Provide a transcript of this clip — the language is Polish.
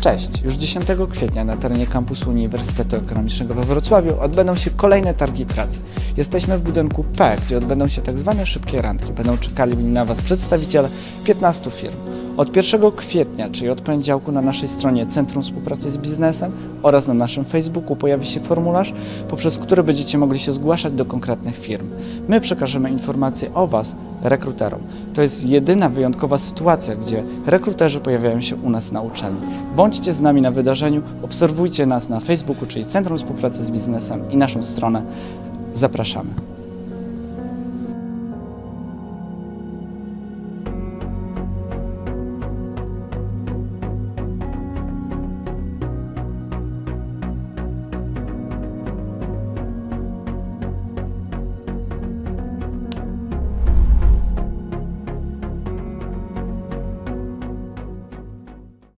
Cześć! Już 10 kwietnia na terenie kampusu Uniwersytetu Ekonomicznego we Wrocławiu odbędą się kolejne targi pracy. Jesteśmy w budynku P, gdzie odbędą się tak zwane szybkie randki. Będą czekali na Was przedstawiciele 15 firm. Od 1 kwietnia, czyli od poniedziałku na naszej stronie Centrum Współpracy z Biznesem oraz na naszym Facebooku pojawi się formularz, poprzez który będziecie mogli się zgłaszać do konkretnych firm. My przekażemy informacje o Was rekruterom. To jest jedyna wyjątkowa sytuacja, gdzie rekruterzy pojawiają się u nas na uczelni. Bądźcie z nami na wydarzeniu, obserwujcie nas na Facebooku, czyli Centrum Współpracy z Biznesem i naszą stronę. Zapraszamy.